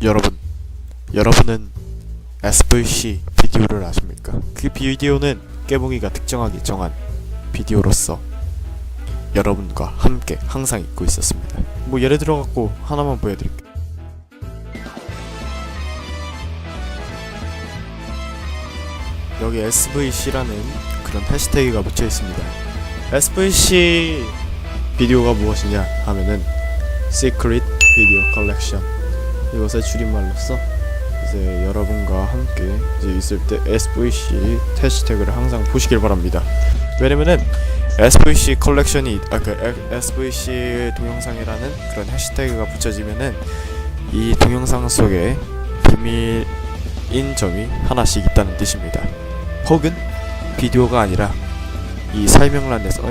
여러분, 여러분은 SVC 비디오를 아십니까? 그 비디오는 깨봉이가 특정하게 정한 비디오로서 여러분과 함께 항상 있고 있었습니다. 뭐 예를 들어 갖고 하나만 보여드릴게요. 여기 SVC라는 그런 해시태그가 붙여 있습니다. SVC 비디오가 무엇이냐 하면은 Secret Video Collection 이것의 줄임말로써 이제 여러분과 함께 이제 있을 때 SVC 해시태그를 항상 보시길 바랍니다. 왜냐면은 SVC 컬렉션이 아 그 SVC 동영상이라는 그런 해시태그가 붙여지면은 이 동영상 속에 비밀인 점이 하나씩 있다는 뜻입니다. 혹은 비디오가 아니라 이 설명란에서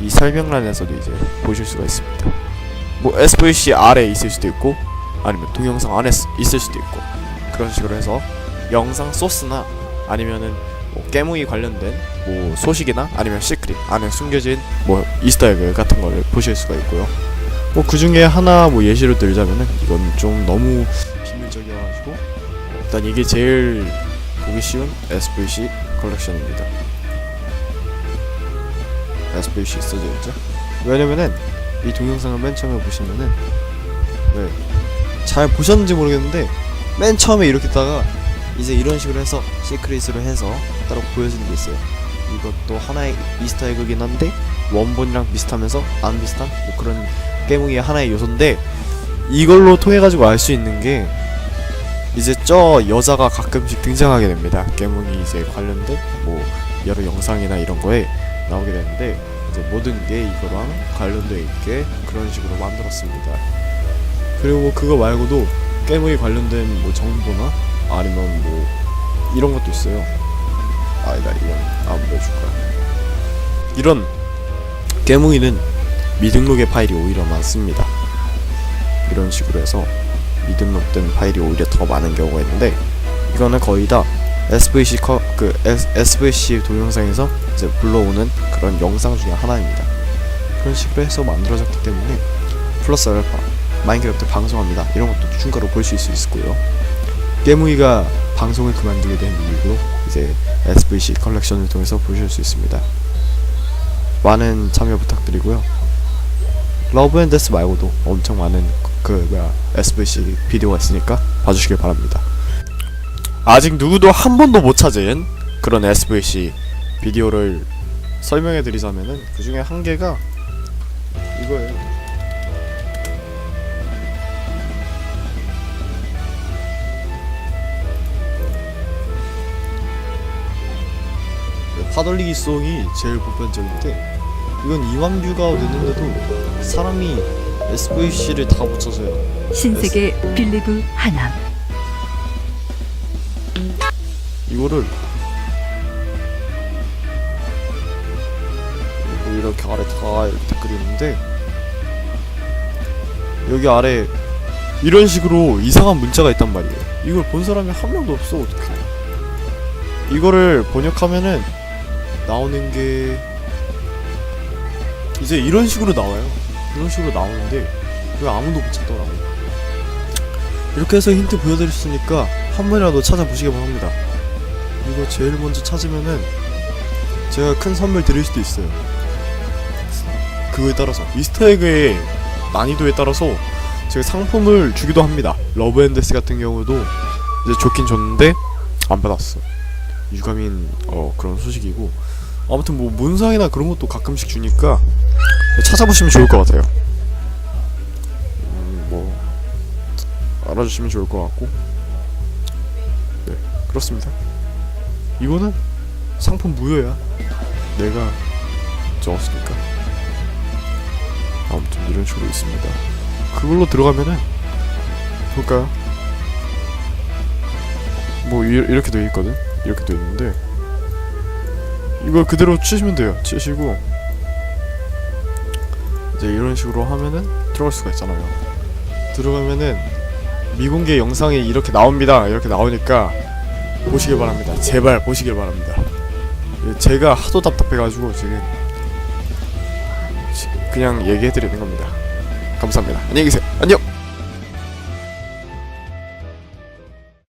이 설명란에서도 이제 보실 수가 있습니다. 뭐 SVC 아래에 있을 수도 있고 아니면 동영상 안에 쓰- 있을 수도 있고 그런 식으로 해서 영상 소스나 아니면은 뭐 깨무이 관련된 뭐 소식이나 아니면 시크릿 안에 숨겨진 뭐 이스터에그 같은 거를 보실 수가 있고요. 뭐 그 중에 하나 뭐 예시로 들자면은 이건 좀 너무 비밀적이어가지고 일단 이게 제일 보기 쉬운 SVC 컬렉션입니다. SVC 써져 있죠. 왜냐면은 이 동영상을 맨 처음에 보시면은 네. 잘 보셨는지 모르겠는데 맨 처음에 이렇게 다가 이제 이런 식으로 해서 시크릿으로 해서 따로 보여주는 게 있어요. 이것도 하나의 이스터 에그긴 한데 원본이랑 비슷하면서 안 비슷한 뭐 그런 깨무기의 하나의 요소인데 이걸로 통해 가지고 알 수 있는 게 이제 저 여자가 가끔씩 등장하게 됩니다. 깨무기 이제 관련된 뭐 여러 영상이나 이런 거에 나오게 되는데 이제 모든 게 이거랑 관련되어 있게 그런 식으로 만들었습니다. 그리고 뭐 그거 말고도 깨무기 관련된 뭐 정보나 아니면 뭐 이런 것도 있어요. 아니다 이건 안 보여줄 거야. 이런 깨무기는 미등록의 파일이 오히려 많습니다. 이런 식으로 해서 미등록된 파일이 오히려 더 많은 경우가 있는데 이거는 거의 다 SVC 커, 그 SVC 동영상에서 이제 불러오는 그런 영상 중에 하나입니다. 그런 식으로 해서 만들어졌기 때문에 플러스 알파 마인크래프트 방송합니다. 이런 것도 중가로 볼수 있고요. 깨무이가 방송을 그만두게 된 이유로 이제 SVC 컬렉션을 통해서 보실 수 있습니다. 많은 참여 부탁드리고요. 러브 앤 데스 말고도 엄청 많은 그 뭐야 SVC 비디오가 있으니까 봐주시길 바랍니다. 아직 누구도 한 번도 못 찾은 그런 SVC 비디오를 설명해 드리자면은 그 중에 한 개가 파돌리기 송이 제일 보편적인데 이건 2만 뷰가 됐는데도 사람이 SVC를 다 붙여서요. 신세계 빌리브 하남 이거를 이렇게 아래 다 이렇게 있는데 여기 아래 이런 식으로 이상한 문자가 있단 말이에요. 이걸 본 사람이 한 명도 없어 어떡해. 이거를 번역하면은 나오는 게 이제 이런 식으로 나와요. 이런 식으로 나오는데 왜 아무도 못 찾더라고. 이렇게 해서 힌트 보여드렸으니까 한 번이라도 찾아보시기 바랍니다. 이거 제일 먼저 찾으면은 제가 큰 선물 드릴 수도 있어요. 그거에 따라서 이스터에그의 난이도에 따라서 제가 상품을 주기도 합니다. 러브앤데스 같은 경우도 이제 좋긴 줬는데 안 받았어. 유감인 어 그런 소식이고 아무튼 뭐 문상이나 그런 것도 가끔씩 주니까 찾아보시면 좋을 것 같아요. 음, 뭐 알아주시면 좋을 것 같고 네 그렇습니다. 이거는 상품 무효야. 내가 적었으니까. 아무튼 이런 식으로 있습니다. 그걸로 들어가면은 볼까요? 뭐 이, 이렇게 돼 있거든. 이렇게 돼 있는데 이걸 그대로 치시면 돼요. 치시고 이제 이런 식으로 하면은 들어갈 수가 있잖아요. 들어가면은 미공개 영상이 이렇게 나옵니다. 이렇게 나오니까 보시길 바랍니다. 제발 보시길 바랍니다. 예, 제가 하도 답답해가지고 지금 지- 그냥 얘기해드리는 겁니다. 감사합니다. 안녕히 계세요.